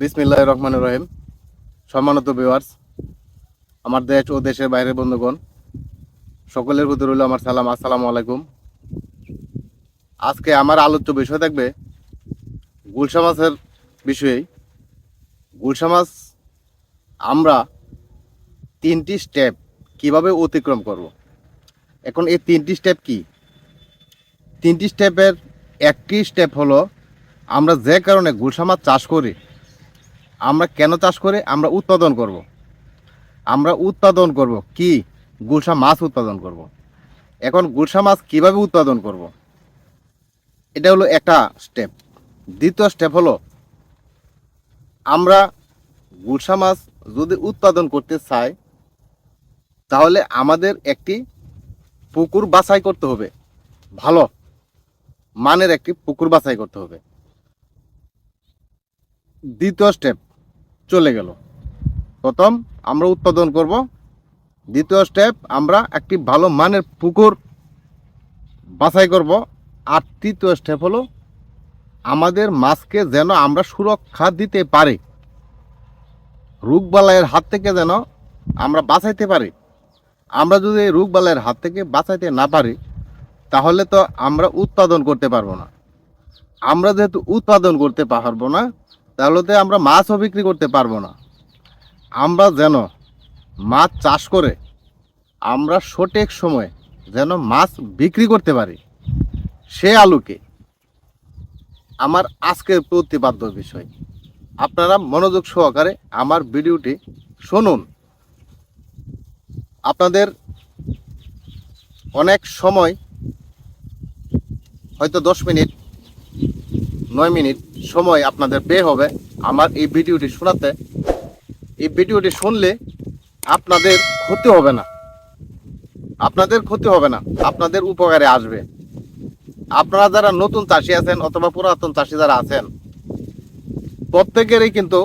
বিসমিল্লাহ রহমান রহিম। সম্মানিত ভিউয়ার্স আমার দেশ ও দেশের বাইরের বন্ধুগণ, সকলের প্রতি রইল আমার সালাম। আসসালামু আলাইকুম। আজকে আমার আলোচ্য বিষয় থাকবে গুলশা মাছের বিষয়েই। গুলশা মাছ আমরা তিনটি স্টেপ কীভাবে অতিক্রম করব? এখন এই তিনটি স্টেপ কি? তিনটি স্টেপের একটি স্টেপ হলো আমরা যে কারণে গুলশা মাছ চাষ করি আমরা কেন চাষ করে আমরা উৎপাদন করব। আমরা উৎপাদন করব কি গুলশা মাছ উৎপাদন করব। এখন গুলশা মাছ কীভাবে উৎপাদন করব। এটা হলো একটা স্টেপ দ্বিতীয় স্টেপ হলো, আমরা গুলশা মাছ যদি উৎপাদন করতে চাই, তাহলে আমাদের একটি পুকুর বাছাই করতে হবে ভালো মানের একটি পুকুর বাছাই করতে হবে দ্বিতীয় স্টেপ চলে গেল। প্রথম আমরা উৎপাদন করব। দ্বিতীয় স্টেপ আমরা একটি ভালো মানের পুকুর বাছাই করব। আর তৃতীয় স্টেপ হলো আমাদের মাছকে যেন আমরা সুরক্ষা দিতে পারি। রোগবালাইয়ের হাত থেকে যেন আমরা বাঁচাইতে পারি। আমরা যদি রোগবালাইয়ের হাত থেকে বাঁচাইতে না পারি, তাহলে তো আমরা উৎপাদন করতে পারব না। আমরা যেহেতু উৎপাদন করতে পারব না তাহলে তো আমরা মাছও বিক্রি করতে পারব না। আমরা যেন মাছ চাষ করে আমরা সঠিক সময়ে যেন মাছ বিক্রি করতে পারি। সে আলুকে আমার আজকের প্রতিপাদ্য বিষয়। আপনারা মনোযোগ সহকারে আমার ভিডিওটি শুনুন। আপনাদের অনেক সময়, হয়তো দশ মিনিট নয় মিনিট সময় আপনাদের ব্যয় হবে আমার এই ভিডিওটি শোনাতে। এই ভিডিওটি শুনলে আপনাদের ক্ষতি হবে না। আপনাদের ক্ষতি হবে না। আপনাদের উপকারে আসবে। আপনারা যারা নতুন চাষি আছেন অথবা পুরাতন চাষি যারা আছেন, প্রত্যেকেরই কিন্তু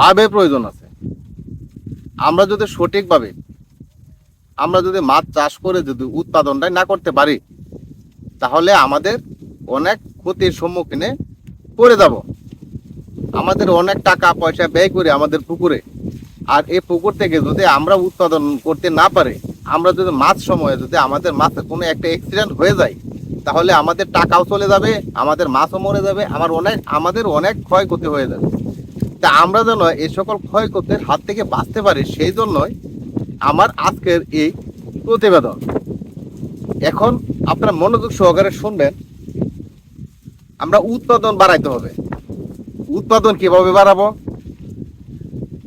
লাভের প্রয়োজন আছে। আমরা যদি সঠিকভাবে, আমরা যদি মাছ চাষ করে যদি উৎপাদনটাই না করতে পারি, তাহলে আমাদের অনেক ক্ষতির সম্মুখীনে পড়ে যাব। আমাদের অনেক টাকা পয়সা ব্যয় করে আমাদের পুকুরে। আর এই পুকুর থেকে যদি আমরা উৎপাদন করতে না পারি, আমরা যদি মাছ সময়ে যদি আমাদের মাছের কোনো একটা অ্যাক্সিডেন্ট হয়ে যায়, তাহলে আমাদের টাকাও চলে যাবে, আমাদের মাছও মরে যাবে, আমার অনেক, আমাদের অনেক ক্ষয়ক্ষতি হয়ে যাবে। তা আমরা যেন এই সকল ক্ষয়ক্ষতির হাত থেকে বাঁচতে পারি, সেই জন্যই আমার আজকের এই প্রতিবেদন। এখন আপনারা মনোযোগ সহকারে শুনবেন। আমরা উৎপাদন বাড়াইতে হবে। উৎপাদন কীভাবে বাড়াবো?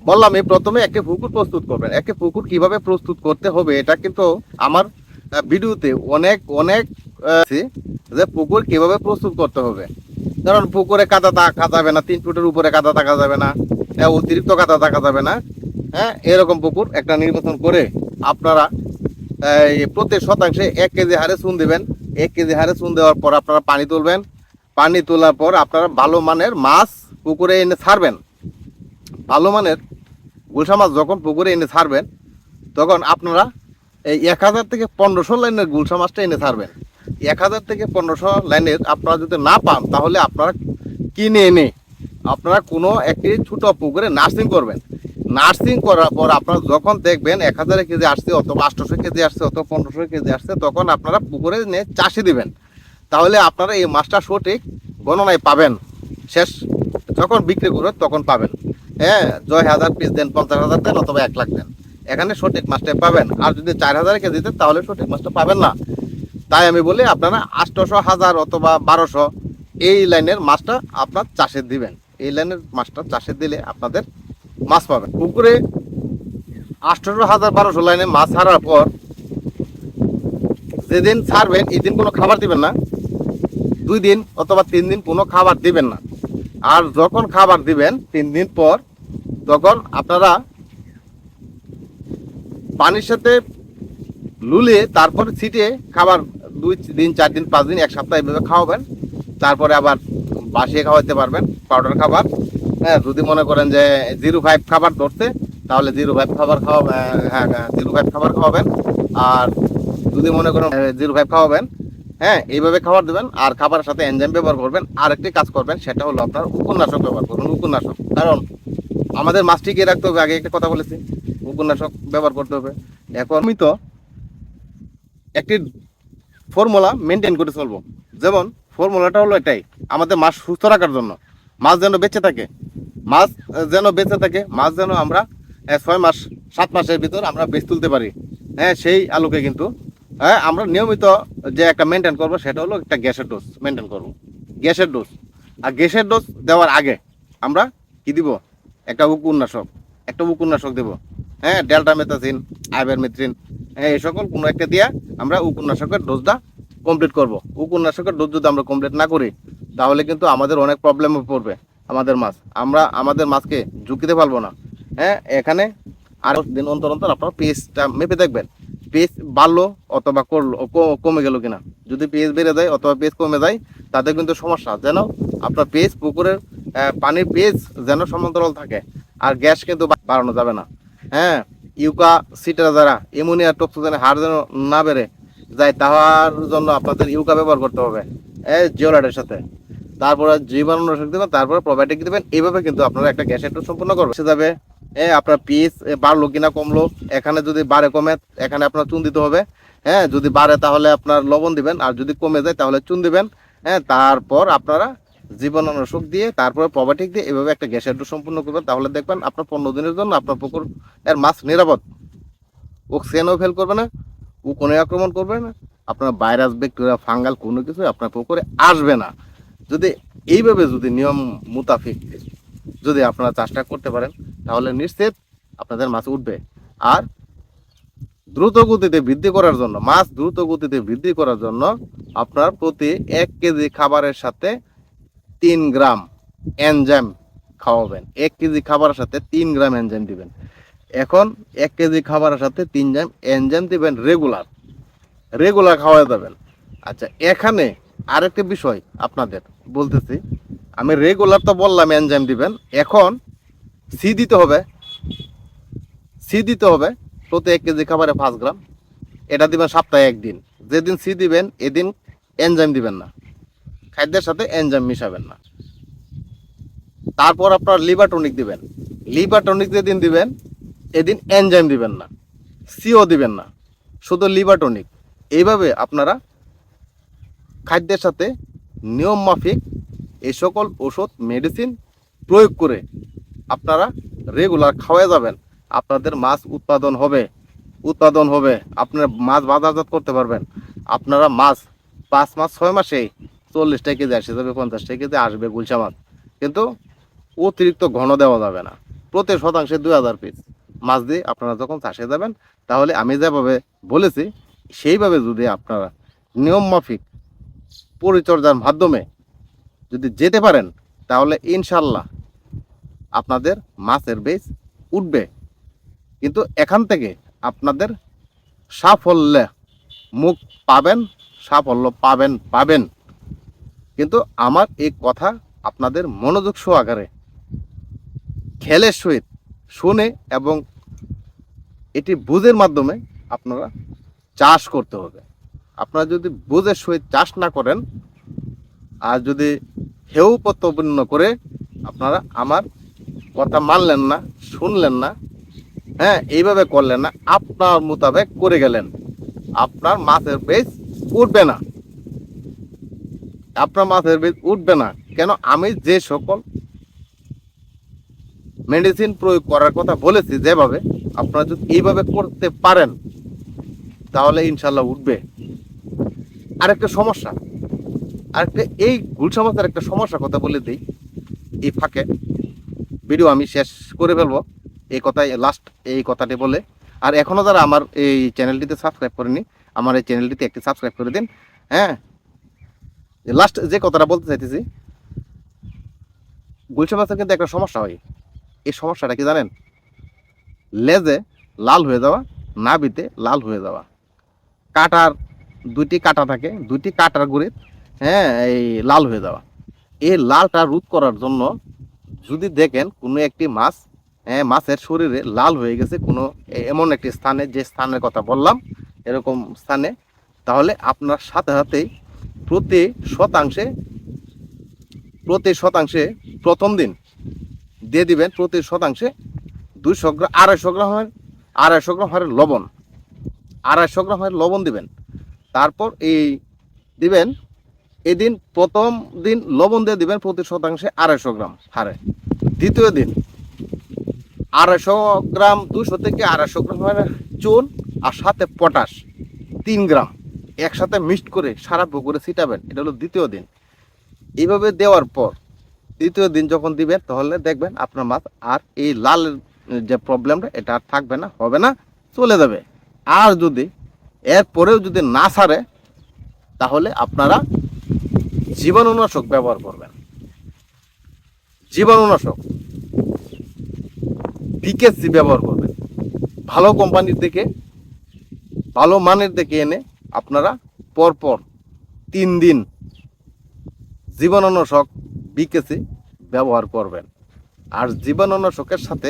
বললাম, এই প্রথমে একটি পুকুর প্রস্তুত করবেন। একটি পুকুর কীভাবে প্রস্তুত করতে হবে, এটা কিন্তু আমার ভিডিওতে অনেক অনেক যে পুকুর কীভাবে প্রস্তুত করতে হবে। কারণ পুকুরে কাদা থাকা যাবে না, তিন ফুটের উপরে কাদা থাকা যাবে না অতিরিক্ত কাদা থাকা যাবে না হ্যাঁ? এরকম পুকুর একটা নির্বাচন করে আপনারা প্রতি শতাংশে এক কেজি হারে চুন দিবেন। এক কেজি হারে চুন দেওয়ার পর আপনারা পানি তুলবেন। পানি তোলার পর আপনারা ভালো মানের মাছ পুকুরে এনে ছাড়বেন। ভালো মানের গুলশা মাছ যখন পুকুরে এনে ছাড়বেন, তখন আপনারা এই এক হাজার থেকে পনেরোশো লাইনের গুলশা মাছটা এনে ছাড়বেন। এক হাজার থেকে পনেরোশো লাইনের আপনারা যদি না পান, তাহলে আপনারা কিনে এনে আপনারা কোনো একটি ছোটো পুকুরে নার্সিং করবেন। নার্সিং করার পর আপনারা যখন দেখবেন এক হাজার কেজি আসছে অথবা আটশোশো কেজি আসছে অথবা পনেরোশো কেজি আসছে, তখন আপনারা পুকুরে নিয়ে চাষে দিবেন। তাহলে আপনারা এই মাছটা সঠিক গণনায় পাবেন। শেষ। যখন বিক্রি করবেন তখন পাবেন। হ্যাঁ জয় হাজার পিস দেন, পঞ্চাশ হাজার দেন অথবা এক লাখ দেন। এখানে সঠিক মাছটা পাবেন। আর যদি চার হাজার কেজি দেন তাহলে সঠিক মাছটা পাবেন না। তাই আমি বলি আপনারা আটশোশো হাজার অথবা বারোশো এই লাইনের মাছটা আপনার চাষে দিবেন। এই লাইনের মাছটা চাষে দিলে আপনাদের মাছ পাবেন। পুকুরে আটশোশো হাজার বারোশো লাইনে মাছ ছাড়ার পর যেদিন ছাড়বেন, এই দিন কোনো খাবার দিবেন না। দুই দিন অথবা তিন দিন কোনো খাবার দিবেন না। আর যখন খাবার দিবেন, তিন দিন পর তখন আপনারা পানির সাথে লুলে তারপরে ছিটে খাবার দুই দিন, চার দিন, পাঁচ দিন, এক সপ্তাহ এভাবে খাওয়াবেন। তারপরে আবার বাসিয়ে খাওয়াতে পারবেন পাউডার খাবার। হ্যাঁ যদি মনে করেন যে জিরো ফাইভ খাবার ধরতে, তাহলে জিরো ফাইভ খাবার খাওয়াবেন হ্যাঁ জিরো ফাইভ খাবার খাওয়াবেন। আর যদি মনে করেন জিরো ফাইভ খাওয়াবেন হ্যাঁ এইভাবে খাবার দেবেন আর খাবারের সাথে এনজাইম ব্যবহার করবেন। আর একটি কাজ করবেন, সেটা হলো আপনার উপন্যাসক ব্যবহার করবেন উপন্যাসক। কারণ আমাদের মাছ টিকিয়ে রাখতে হবে, আগে একটা কথা বলেছি, উপন্যাসক ব্যবহার করতে হবে। এখন আমি তো একটি ফর্মুলা মেনটেন করে চলবো। যেমন, ফর্মুলাটা হলো এটাই, আমাদের মাছ সুস্থ রাখার জন্য। মাছ যেন বেঁচে থাকে, মাছ যেন বেঁচে থাকে, মাছ যেন আমরা ছয় মাস, সাত মাসের ভিতর আমরা বেচ তুলতে পারি। হ্যাঁ সেই আলোকে কিন্তু হ্যাঁ আমরা নিয়মিত যে একটা মেনটেন করব সেটা হলো একটা গ্যাসের ডোজ মেনটেন করব। গ্যাসের ডোজ আর গ্যাসের ডোজ দেওয়ার আগে আমরা কি দিব? একটা উপন্যাসক একটা উপন্যাসক দেব। হ্যাঁ ডেল্টা মেথাসিন আইবার মেথ্রিন হ্যাঁ এই সকল কোনো একটা দিয়ে আমরা উপন্যাসকের ডোজটা কমপ্লিট করব। উপন্যাসকের ডোজ যদি আমরা কমপ্লিট না করি, তাহলে কিন্তু আমাদের অনেক প্রবলেমে পড়বে আমাদের মাছ। আমরা আমাদের মাছকে ঝুঁকিতে পারব না। হ্যাঁ এখানে আর দিন অন্তর অন্তর আপনারা পেজটা মেপে দেখবেন। পেজ বাড়লো অথবা করল কমে গেল কিনা। যদি পেজ বেড়ে যায় অথবা পেজ কমে যায়, তাতে কিন্তু সমস্যা। যেন আপনার পেজ পুকুরের পানির পেজ যেন সমান্তরাল থাকে, আর গ্যাস কিন্তু বাড়ানো যাবে না। হ্যাঁ ইউকা সিটার দ্বারা এমোনিয়া টক্সিজেনের হার যেন না বেড়ে যায়, তাহার জন্য আপনাদের ইউকা ব্যবহার করতে হবে জিওলাইটের সাথে। তারপরে জীবাণুনাশক দেবেন, তারপরে প্রোবায়োটিক দেবেন এইভাবে কিন্তু আপনারা একটা গ্যাসের সম্পূর্ণ করবেন। সে যাবে আপনার পিস বাড়লো কিনা কমলো, এখানে যদি বাড়ে কমে, এখানে আপনার চুন দিতে হবে। হ্যাঁ যদি বাড়ে তাহলে আপনার লবণ দিবেন, আর যদি কমে যায় তাহলে চুন দিবেন। হ্যাঁ তারপর আপনারা জীবাণুনাশক দিয়ে, তারপরে প্রোবায়োটিক দিয়ে এভাবে একটা গ্যাসের ডোজ সম্পূর্ণ করবেন। তাহলে দেখবেন আপনার পনেরো দিনের জন্য আপনার পুকুর, এর মাছ নিরাপদ। অক্সিজেনও ফেল করবে না ও কোনো আক্রমণ করবে না। আপনার ভাইরাস ব্যাকটেরিয়া ফাঙ্গাল কোনো কিছু আপনার পুকুরে আসবে না। যদি এইভাবে যদি নিয়ম মোতাফিক যদি আপনারা চাষটা করতে পারেন, তাহলে নিশ্চিত আপনাদের মাছ উঠবে। আর দ্রুত গতিতে বৃদ্ধি করার জন্য, মাছ দ্রুত গতিতে বৃদ্ধি করার জন্য আপনার প্রতি এক কেজি খাবারের সাথে তিন গ্রাম এনজাইম খাওয়াবেন। এক কেজি খাবারের সাথে তিন গ্রাম এনজাইম দিবেন। এখন এক কেজি খাবারের সাথে তিন গ্রাম এনজাইম দিবেন রেগুলার। রেগুলার খাওয়া যাবেন আচ্ছা এখানে আরেকটা বিষয় আপনাদের বলতেছি। আমি রেগুলার তো বললাম এনজাইম দিবেন। এখন সি দিতে হবে। সি দিতে হবে। প্রতি এক কেজি খাবারে পাঁচ গ্রাম। এটা দিবেন সপ্তাহে একদিন। যেদিন সি দিবেন, এদিন এনজাইম দিবেন না। খাদ্যের সাথে এনজাইম মিশাবেন না। তারপর আপনার লিভার টনিক দিবেন। লিভার টনিক যেদিন দিবেন, এদিন এনজাইম দিবেন না। সিও দিবেন না। শুধু লিভার টনিক এইভাবে আপনারা খাদ্যের সাথে নিয়ম মাফিক এই সকল ওষুধ মেডিসিন প্রয়োগ করে আপনারা রেগুলার খাওয়া যাবেন। আপনাদের মাছ উৎপাদন হবে উৎপাদন হবে। আপনার মাছ বাজারজাত করতে পারবেন। আপনারা মাছ পাঁচ মাস, ছয় মাসেই চল্লিশটা কেজি আসে যাবে পঞ্চাশটা কেজি আসবে গুলশা মাছ। কিন্তু অতিরিক্ত ঘন দেওয়া যাবে না। প্রতি শতাংশে দুই হাজার পিস মাছ দিয়ে আপনারা যখন চাষে যাবেন, তাহলে আমি যেভাবে বলেছি, সেইভাবে যদি আপনারা নিয়ম মাফিক পরিচর্যার মাধ্যমে যদি যেতে পারেন, তাহলে ইনশাল্লাহ আপনাদের মাছের বেশ উঠবে। কিন্তু এখান থেকে আপনাদের সাফল্য মুখ পাবেন, সাফল্য পাবেন পাবেন। কিন্তু আমার এই কথা আপনাদের মনোযোগ সহকারে খেলের সহিত শুনে এবং এটি বুঝের মাধ্যমে আপনারা চাষ করতে হবে। আপনারা যদি বুঝের সহিত চাষ না করেন আর যদি হেউ প্রত্যপন্ন করে আপনারা আমার কথা মানলেন না, শুনলেন না হ্যাঁ এইভাবে করলেন না, আপনার মোতাবেক করে গেলেন। আপনার মাছের বেচ উঠবে না। আপনার মাছের বেচ উঠবে না। কেন? আমি যে সকল মেডিসিন প্রয়োগ করার কথা বলেছি যেভাবে, আপনারা যদি এইভাবে করতে পারেন, তাহলে ইনশাল্লাহ উঠবে। আরেকটা সমস্যা আরেকটা, এই গুলশা মাছের একটা সমস্যার কথা বলে দিই। এই ফাঁকে ভিডিও আমি শেষ করে ফেলব। এই কথাই লাস্ট এই কথাটি বলে। আর এখনও যারা আমার এই চ্যানেলটিতে সাবস্ক্রাইব করেনি আমার এই চ্যানেলটিতে একটি সাবস্ক্রাইব করে দিন। হ্যাঁ? লাস্ট যে কথাটা বলতে চাইতেছি গুলশা মাছের কিন্তু একটা সমস্যা হয়। এই সমস্যাটা কি জানেন? লেজে লাল হয়ে যাওয়া, নাভিতে লাল হয়ে যাওয়া। কাটার দুইটি কাটা থাকে, দুইটি কাটার গুড়ে হ্যাঁ এই লাল হয়ে যাওয়া। এই লালটা রোধ করার জন্য যদি দেখেন কোনো একটি মাছ হ্যাঁ মাছের শরীরে লাল হয়ে গেছে কোনো এমন একটি স্থানে, যে স্থানের কথা বললাম, এরকম স্থানে, তাহলে আপনার সাথে সাথেই প্রতি শতাংশে প্রতি শতাংশে প্রথম দিন দিয়ে দিবেন, প্রতি শতাংশে দুইশো গ্রাম আড়াইশো গ্রাম হয়, আড়াইশো গ্রাম হারে লবণ। আড়াইশো গ্রাম হারে লবণ দিবেন। তারপর এই দিবেন এদিন প্রথম দিন লবণ দিয়ে দিবেন প্রতি শতাংশে আড়াইশো গ্রাম হারে দ্বিতীয় দিন আড়াইশো গ্রাম দুশো থেকে আড়াইশো গ্রাম চুন আর সাথে পটাশ তিন গ্রাম একসাথে মিক্সড করে সারা পুকুরে ছিটাবেন। এটা হলো দ্বিতীয় দিন। এইভাবে দেওয়ার পর তৃতীয় দিন যখন দিবেন, তাহলে দেখবেন আপনার মাছ আর এই লাল যে প্রবলেমটা এটা আর থাকবে না, হবে না, চলে যাবে। আর যদি এরপরেও যদি না সারে, তাহলে আপনারা জীবাণুনাশক ব্যবহার করবেন। জীবাণুনাশক। বিকেসি ব্যবহার করবেন। ভালো কোম্পানির দিকে, ভালো মানের দিকে এনে আপনারা পরপর তিন দিন জীবাণুনাশক বিকেসি ব্যবহার করবেন। আর জীবাণুনাশকের সাথে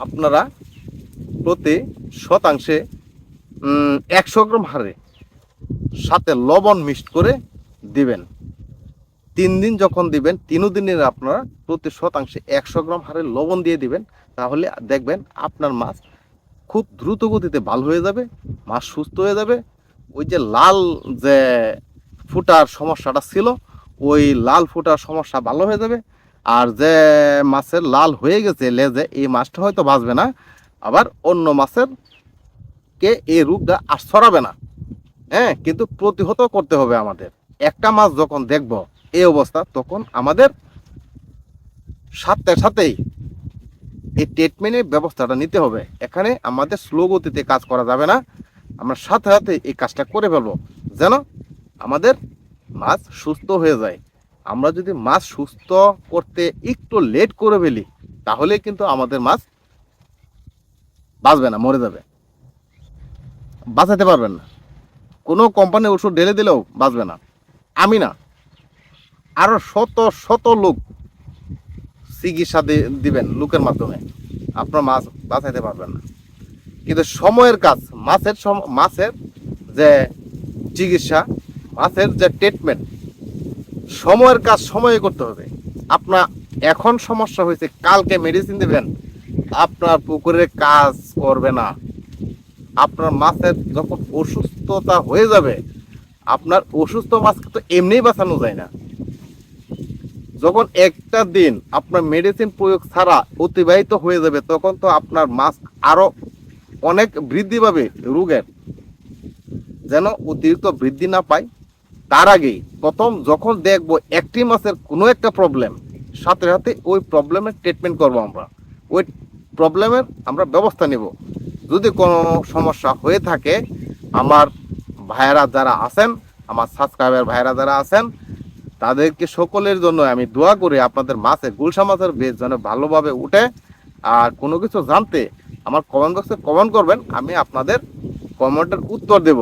আপনারা প্রতি শতাংশে একশো গ্রাম হারে সাথে লবণ মিক্সড করে দিবেন। তিন দিন যখন দিবেন, তিন দিনের আপনারা প্রতি শতাংশে একশো গ্রাম হারে লবণ দিয়ে দিবেন। তাহলে দেখবেন আপনার মাছ খুব দ্রুত গতিতে ভালো হয়ে যাবে, মাছ সুস্থ হয়ে যাবে। ওই যে লাল যে ফুটার সমস্যাটা ছিল, ওই লাল ফুটার সমস্যা ভালো হয়ে যাবে। আর যে মাছের লাল হয়ে গেছে লেজে, এই মাছটা হয়তো বাঁচবে না। আবার অন্য মাছের কে এই রোগটা আর ছড়াবে না। হ্যাঁ কিন্তু প্রতিহত করতে হবে আমাদের। একটা মাছ যখন দেখব, এই অবস্থা, তখন আমাদের সাথে সাথেই এই ট্রিটমেন্টের ব্যবস্থাটা নিতে হবে। এখানে আমাদের স্লো গতিতে কাজ করা যাবে না। আমরা সাথে সাথে এই কাজটা করে ফেলব, যেন আমাদের মাছ সুস্থ হয়ে যায়। আমরা যদি মাছ সুস্থ করতে একটু লেট করে ফেলি, তাহলে কিন্তু আমাদের মাছ বাঁচবে না, মরে যাবে। বাঁচাতে পারবেন না। কোনো কোম্পানির ওষুধ ঢেলে দিলেও বাঁচবে না। আমি না, আরও শত শত লোক চিকিৎসা দিবেন লোকের মাধ্যমে। আপনার মাছ বাঁচাইতে পারবেন না। কিন্তু সময়ের কাজ, মাছের মাছের যে চিকিৎসা, মাছের যে ট্রিটমেন্ট সময়ের কাজ সময়ে করতে হবে। আপনার এখন সমস্যা হয়েছে, কালকে মেডিসিন দেবেন, আপনার পুকুরে কাজ করবে না। আপনার মাছের যখন অসুস্থতা হয়ে যাবে আপনার অসুস্থ মাছকে তো এমনিই বাঁচানো যায় না। যখন একটা দিন আপনার মেডিসিন প্রয়োগ ছাড়া অতিবাহিত হয়ে যাবে, তখন তো আপনার মাছ আরও অনেক বৃদ্ধি পাবে রোগের। যেন অতিরিক্ত বৃদ্ধি না পায়। তার আগেই প্রথম যখন দেখব একটি মাছের কোনো একটা প্রবলেম সাথে সাথে ওই প্রবলেমের ট্রিটমেন্ট করব আমরা। ওই প্রবলেমের আমরা ব্যবস্থা নেব। যদি কোনো সমস্যা হয়ে থাকে, আমার ভাইয়েরা যারা আছেন, আমার সাবস্ক্রাইবার ভাইয়েরা যারা আছেন, তাদেরকে সকলের জন্য আমি দোয়া করি আপনাদের মাছের গুলশা মাছের বেশ যেন ভালোভাবে উঠে। আর কোনো কিছু জানতে আমার কমেন্ট বক্সে কমেন্ট করবেন, আমি আপনাদের কমেন্টের উত্তর দেব।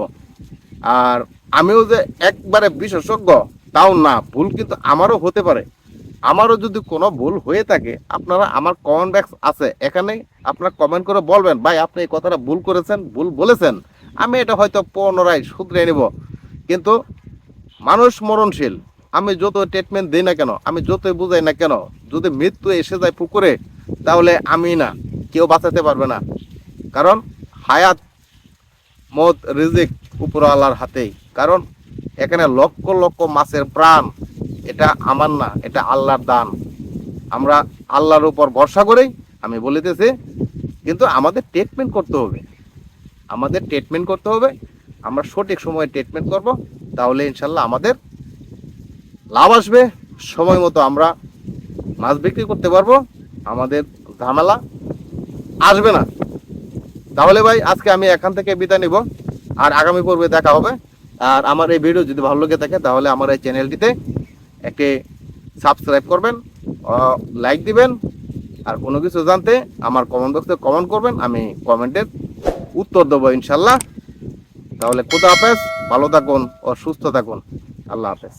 আর আমিও যে একবারে বিশেষজ্ঞ, তাও না, ভুল কিন্তু আমারও হতে পারে। আমারও যদি কোনো ভুল হয়ে থাকে, আপনারা আমার কমেন্ট বক্স আছে এখানে আপনারা কমেন্ট করে বলবেন, ভাই, আপনি এই কথাটা ভুল করেছেন, ভুল বলেছেন। আমি এটা হয়তো পুনরায় শুধরে নেব। কিন্তু মানুষ মরণশীল। আমি যত ট্রিটমেন্ট দিই না কেন, আমি যতই বুঝাই না কেন, যদি মৃত্যু এসে যায় পুকুরে, তাহলে আমি না, কেউ বাঁচাতে পারবে না। কারণ হায়াত, মত, রিজিক উপর আল্লাহর হাতেই। কারণ এখানে লক্ষ লক্ষ মাছের প্রাণ, এটা আমার না, এটা আল্লাহর দান। আমরা আল্লাহর উপর ভরসা করেই, আমি বলিতেছি, কিন্তু আমাদের ট্রিটমেন্ট করতে হবে। আমাদের ট্রিটমেন্ট করতে হবে। আমরা সঠিক সময়ে ট্রিটমেন্ট করব। তাহলে ইনশাল্লাহ আমাদের লাভ আসবে। সময় মতো আমরা মাছ বিক্রি করতে পারব। আমাদের ঝামেলা আসবে না। তাহলে ভাই, আজকে আমি এখান থেকে বিদায় নিব। আর আগামী পর্বে দেখা হবে। আর আমার এই ভিডিও যদি ভালো লেগে থাকে, তাহলে আমার এই চ্যানেলটিতে একটি সাবস্ক্রাইব করবেন লাইক দিবেন। আর কোনো কিছু জানতে আমার কমেন্ট বক্সে কমেন্ট করবেন। আমি কমেন্টের উত্তর দেবো ইনশাল্লাহ। তাহলে খুদা হাফেজ ভালো থাকুন ও সুস্থ থাকুন। আল্লাহ হাফেজ।